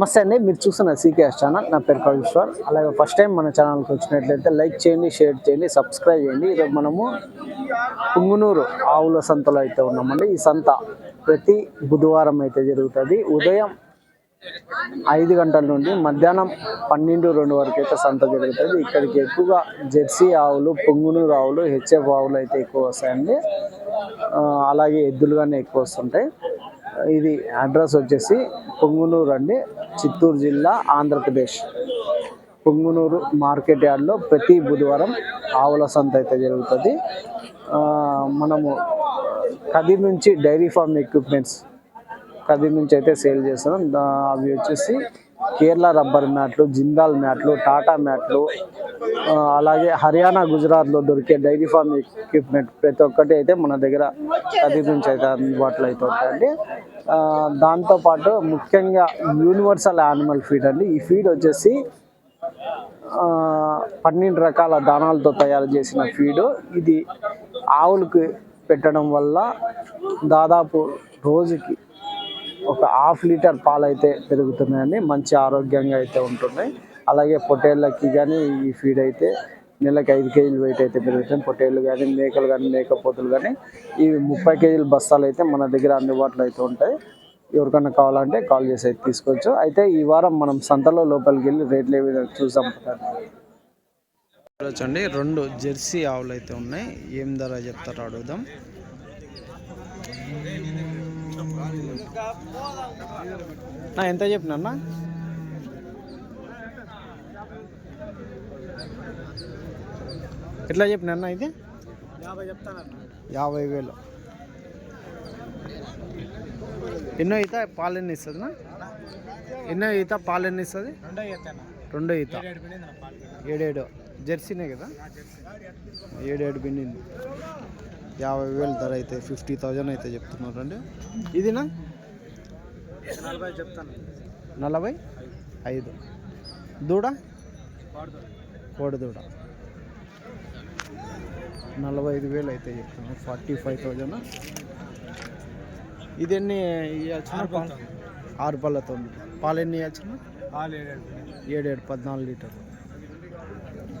నమస్తే అండి. మీరు చూస్తున్న సీకేఎస్ ఛానల్ నా పేరు కవిశ్వర్. అలాగే ఫస్ట్ టైం మన ఛానల్కి వచ్చినట్లయితే లైక్ చేయండి షేర్ చేయండి సబ్స్క్రైబ్ చేయండి. ఈరోజు మనము పుంగునూరు ఆవుల సంతలో అయితే ఉన్నామండి. ఈ సంత ప్రతి బుధవారం అయితే జరుగుతుంది. ఉదయం ఐదు గంటల నుండి మధ్యాహ్నం పన్నెండు రెండు వరకు అయితే సంత జరుగుతుంది. ఇక్కడికి ఎక్కువగా జెర్సీ ఆవులు పొంగునూరు ఆవులు హెచ్ఎఫ్ ఆవులు అయితే ఎక్కువ వస్తాయండి. అలాగే ఎద్దులు కానీ ఎక్కువ వస్తుంటాయి. ఇది అడ్రస్ వచ్చేసి పొంగునూరు అండి. చిత్తూరు జిల్లా ఆంధ్రప్రదేశ్. పొంగునూరు మార్కెట్ యార్డ్లో ప్రతి బుధవారం ఆవుల సంత అయితే జరుగుతుంది. మనము కది నుంచి డైరీ ఫార్మ్ ఎక్విప్మెంట్స్ కది నుంచి అయితే సేల్ చేస్తున్నాం. అవి వచ్చేసి కేరళ రబ్బర్ మ్యాట్లు జిందాల్ మ్యాట్లు టాటా మ్యాట్లు అలాగే హర్యానా గుజరాత్లో దొరికే డైరీ ఫార్మ్ ఎక్విప్మెంట్ ప్రతి ఒక్కటి అయితే మన దగ్గర కదిర్ నుంచి అయితే అందుబాటులో అయితే ఉంటాయండి దాంతోపాటు ముఖ్యంగా యూనివర్సల్ యానిమల్ ఫీడ్ అండి. ఈ ఫీడ్ వచ్చేసి పన్నెండు రకాల దానాలతో తయారు చేసిన ఫీడ్. ఇది ఆవులకు పెట్టడం వల్ల దాదాపు రోజుకి ఒక హాఫ్ లీటర్ పాలు అయితే పెరుగుతున్నాయండి మంచి ఆరోగ్యంగా అయితే ఉంటున్నాయి. అలాగే పొట్టేళ్ళకి కానీ ఈ ఫీడ్ అయితే నెలకు ఐదు కేజీలు వెయిట్ అయితే పెరుగుతాయి పొట్టేళ్ళు కానీ మేకలు కానీ మేకపోతులు కానీ ఇవి ముప్పై కేజీల బస్తాలు అయితే మన దగ్గర అందుబాటులో అయితే ఉంటాయి. ఎవరికైనా కావాలంటే కాల్ చేసి అయితే తీసుకోవచ్చు. అయితే ఈ వారం మనం సంతలో లోపలికి వెళ్ళి రేట్లు ఏ విధంగా చూసాం చూడండి రెండు జెర్సీ ఆవులు అయితే ఉన్నాయి. ఏం ధర చెప్తారో అడుగుదాం. ఎంత చెప్పినా అన్న? ఎట్లా చెప్పిన అన్న ఇది? యాభై వేలు. ఎన్నో ఈత? పాలు ఎన్ని ఇస్తుంది ఎన్నో ఈత? పాలు ఎన్ని ఇస్తుంది? రెండో ఈత. ఏడేడు. జెర్సీనే కదా? ఏడేడు పిండింది యాభై వేలు ధర అయితే ఫిఫ్టీ థౌజండ్ అయితే చెప్తున్నారండి. ఇదినా? నలభై చెప్తాను నలభై ఐదు. దూడ? కోడి దూడ నలభై ఐదు వేలు అయితే చెప్తున్నాను ఫార్టీ ఫైవ్ థౌజండ్. ఇది ఎన్ని ఇవ్వచ్చు ఆరు పళ్ళతో ఉంది. పాలు ఎన్ని ఇవ్వచ్చు ఏడేడు పద్నాలుగు లీటర్లు.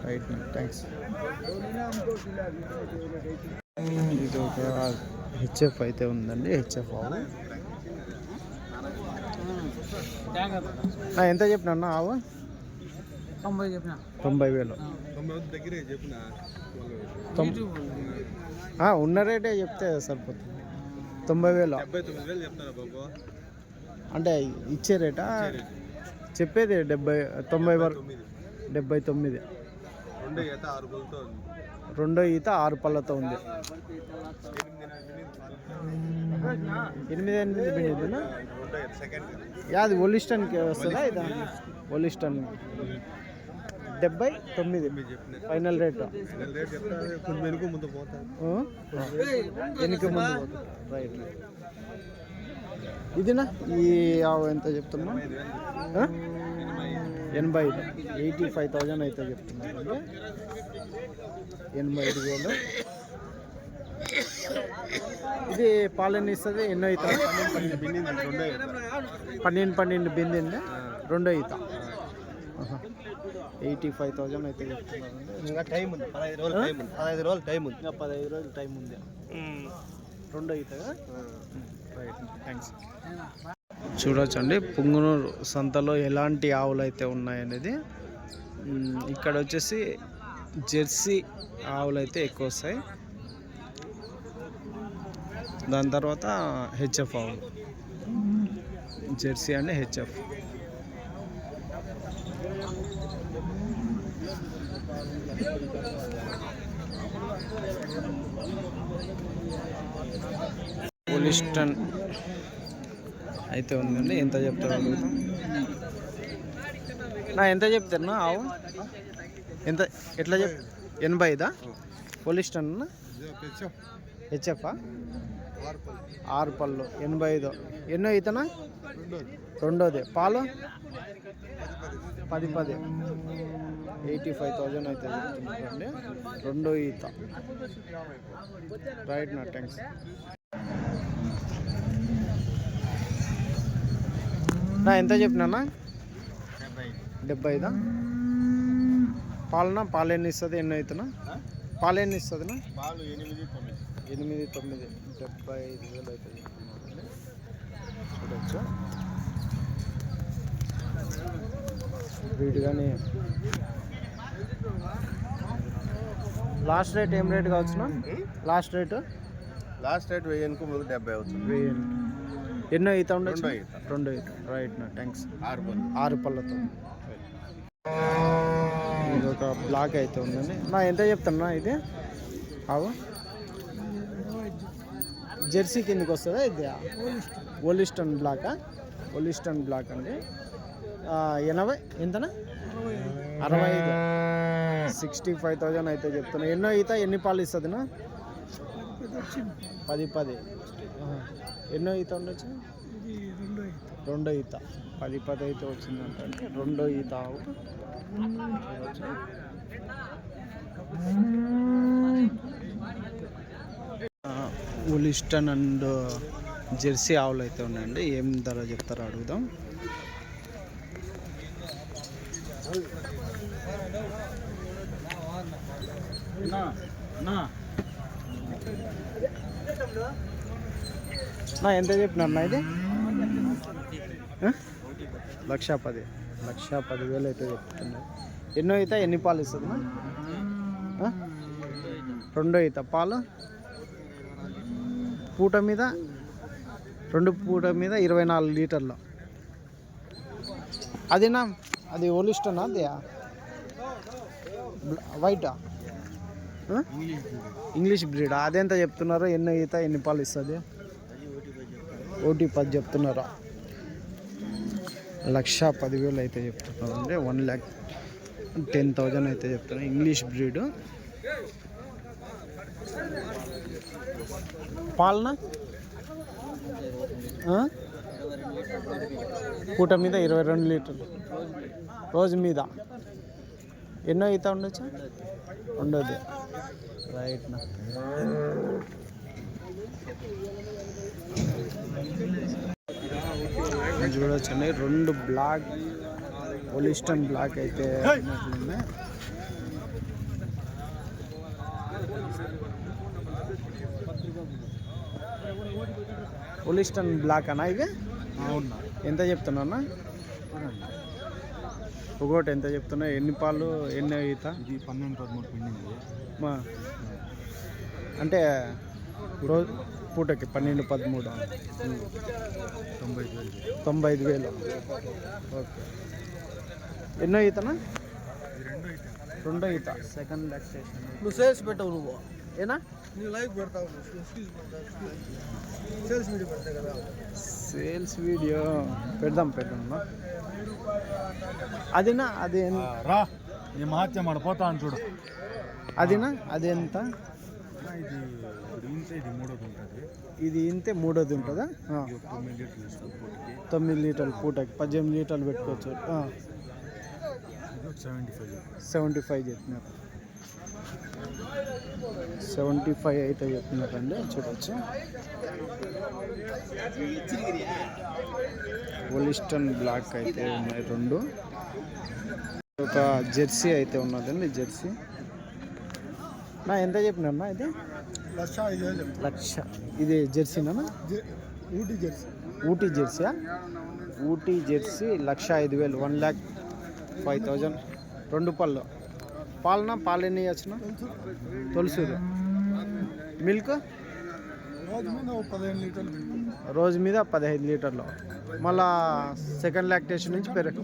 Right thanks. ఇది ఒక హెచ్ఎఫ్ అయితే ఉందండి హెచ్ఎఫ్ ఆవు. ఎంత చెప్పిన అన్న ఆవు? తొంభై చెప్పిన. తొంభై వేలు. ఉన్న రేటే చెప్తే సరిపోతుంది. తొంభై వేలు. అంటే ఇచ్చే రేటా? చెప్పేది డెబ్బై తొంభై వరకు డెబ్బై తొమ్మిది. రెండు అయితే ఆరు బుల్తో ఉంది. రెండో ఈత ఆరు పళ్ళతో ఉంది. ఎనిమిది ఎనిమిది సెకండ్ యాది ఒలిస్టన్కి వస్తుందా ఇది? ఒలిస్టన్ డెబ్బై తొమ్మిది. Final rate. వెనుక ముందు. రైట్ ఇదినా? ఈ ఎంత చెప్తున్నా? ఎనభై ఐదు ఎయిటీ ఫైవ్ థౌజండ్ అయితే చెప్తున్నాను ఎనభై ఐదు వేలు. ఇది పాలన ఇస్తుంది ఎన్నో ఈత? పన్నెండు పన్నెండు బిందింది రెండో ఈత. ఎయిటీ ఫైవ్ థౌజండ్ అయితే చెప్తున్నారండి. ఇంకా టైం ఉంది పదహైదు రోజులు టైం ఉంది పదహైదు రోజులు టైం ఉంది. ఇంకా పదహైదు రోజులు టైం ఉంది. రెండో ఈత కదా రైట్ థ్యాంక్స్. చూడొచ్చండి. పుంగునూరు సంతలో ఎలాంటి ఆవులు అయితే ఉన్నాయనేది ఇక్కడ వచ్చేసి జెర్సీ ఆవులు అయితే ఎక్కువ వస్తాయి దాని తర్వాత హెచ్ఎఫ్ ఆవులు. Jersey and HF. పోలిస్టన్ అయితే ఉందండి. ఎంత చెప్తారు నా ఎంత చెప్తారు నా ఆవు? ఎంత ఎట్లా చెప్ ఎనభై ఐదా? పోలీస్ పోలిస్టన్ హెచ్ఎఫా ఆరు పళ్ళు. ఎనభై ఐదు. ఎన్నో ఈతనా రెండోది. పాలు? పది పది. ఎయిటీ ఫైవ్ థౌజండ్ అయితే చెప్తున్నారండి రెండో ఈత. రైట్ నా థ్యాంక్స్ నా ఎంత చెప్పినా డెబ్బై ఐదా పాలన? పాలు ఎన్ని ఇస్తుంది? ఎన్ని అవుతున్నా? పాలు ఎన్ని ఇస్తుందినా? పాలు ఎనిమిది తొమ్మిది. ఎనిమిది తొమ్మిది. డెబ్బై ఐదు వేలు అవుతుంది చూడొచ్చు. వీటి కానీ లాస్ట్ రేట్ ఏం rate కావచ్చునా? Last rate? Last rate వెయ్యి ఎనుకు ముందు డెబ్బై అవుతుంది. వెయ్యి ఎన్నో ఈత ఉండొచ్చు రెండో ఈత. రైట్ నా థ్యాంక్స్ ఆరు పళ్ళు. ఆరు పళ్ళతో. ఇది ఒక బ్లాక్ అయితే ఉందండి. నా ఎంత చెప్తున్నా ఇది? అవు జెర్సీ కిందకి వస్తుందా ఇది? ఓలిస్టన్ బ్లాకా ఓలిస్టన్ బ్లాక్ అండి. ఎనభై ఎంతనా? అరవై ఐదు. సిక్స్టీ ఫైవ్ థౌజండ్ అయితే చెప్తున్నా. ఎన్నో ఈత ఎన్ని పాలు ఇస్తుందినా? పది పది. ఎన్నో ఈత ఉండొచ్చు? రెండో ఈత. పది పది అయితే వచ్చిందంట అంటే రెండో ఈత ఉలిస్టన్ అండ్ జెర్సీ ఆవులు అయితే ఉన్నాయండి. ఏం ధర చెప్తారో అడుగుదాం. నా ఎంత చెప్పినా ఇది? లక్ష పది. లక్ష పదివేలు అయితే చెప్తున్నారు ఎన్నో అయితే ఎన్ని పాలు ఇస్తుంది రెండో ఈత. పాలు? పూట మీద? రెండు పూట మీద ఇరవై నాలుగు లీటర్లు. అదేనా అది ఓలిస్టనా అది? వైటా ఇంగ్లీష్ బ్రీడ్ అదెంత చెప్తున్నారు? ఎన్నో ఈత ఎన్ని పాలు ఇస్తుంది? ఓటీ పది చెప్తున్నారా? లక్ష పదివేలు అయితే చెప్తున్నారు. అంటే వన్ ల్యాక్ టెన్ థౌజండ్ అయితే చెప్తున్నారు. ఇంగ్లీష్ బ్రీడ్ పాలన? పూట మీద ఇరవై రెండు లీటర్లు. రోజు మీద. ఎన్నో ఈత ఉండొచ్చు? ఉండదు. రైట్నా చూడొచ్చండి. రెండు బ్లాక్ ఒలిస్టన్ బ్లాక్ అయితే ఉన్నట్లుంది. ఒలిస్టన్ బ్లాక్ అన్నా అవునా. ఎంత చెప్తున్నా అన్న? ఒకటి ఎంత చెప్తున్నా? ఎన్ని పాలు ఎన్ని ఈత? ఇది పన్నెండు పదమూడు అంటే రోజు పూటకి పన్నెండు పదమూడు. తొంభై వేలు తొంభై ఐదు వేలు. ఓకే. ఎన్నో ఈతనా రెండో ఈత. సెకండ్ లాక్టేషన్ నువ్వు సేల్స్ పెట్టవు నువ్వు. ఏనా? నువ్వు. లైవ్ పెడతావు సేల్స్ వీడియో పెడతావు కదా. Sales video. పెడదాం పెడదాం. అదినా? అది? రా. ఈ మహత్యం ఆడ పోతా అని చూడు అదినా? అది ఎంత ఇది ఇంతే ఇది మూడోది ఉంటుంది. ఇది ఇంతే మూడోది ఉంటుందా? ఆ. ఇది ఒక తొమ్మిది లీటర్లు పూటకి. పద్దెనిమిది లీటర్లు పెట్టుకోవచ్చు. సెవెంటీ ఫైవ్ సెవెంటీ ఫైవ్ చెప్పినారు. సెవెంటీ ఫైవ్ అయితే చెప్పినారండి చూడొచ్చు. ఒలిస్టన్ బ్లాక్ అయితే ఉన్నాయి రెండు. ఒక జెర్సీ అయితే ఉన్నదండి జెర్సీ. నా ఎంత చెప్పినా ఇది? లక్ష లక్ష. ఇది జెర్సీనా ఊటీ జెర్సీ. ఊటీ జెర్సీయా? ఊటీ జెర్సీ లక్ష ఐదు వేలు వన్ ల్యాక్ ఫైవ్ థౌజండ్. రెండు పళ్ళు. పాలన? పాలు ఎన్ని ఇవ్వచ్చునా? తొలసూరు. మిల్క్? రోజు మీద ఒక పదిహేను లీటర్లు రోజు మీద పదిహేను లీటర్లు. మళ్ళా సెకండ్ లాక్టేషన్ నుంచి పెరుగు.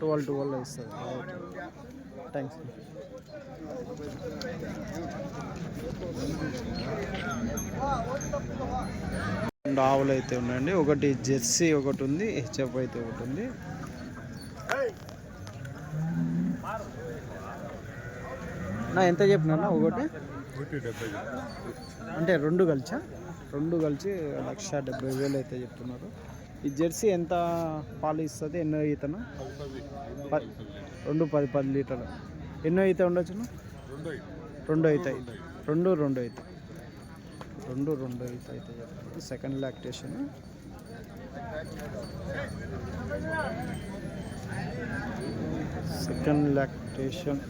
ట్వెల్వ్ ట్వెల్వ్ ఇస్తుంది థ్యాంక్స్. రెండు ఆవులు అయితే ఉన్నాయండి. ఒకటి జెర్సీ ఒకటి ఉంది హెచ్ఎఫ్ అయితే ఒకటి ఉంది. నా ఎంత చెప్పినా ఒకటి? అంటే రెండు కలిసా? రెండు కలిసి లక్ష డెబ్బై వేలు అయితే చెప్తున్నారు. ఈ జెర్సీ ఎంత పాలు ఇస్తుంది? ఎన్నో ఈతన? ప- రెండు పది పది లీటర్లు. ఎన్నో ఈత ఉండొచ్చును రెండు అవుతాయి. రెండు రెండు అవుతాయి. రెండు రెండు అవుతాయి అయితే సెకండ్ లాక్టేషన్. Second lactation.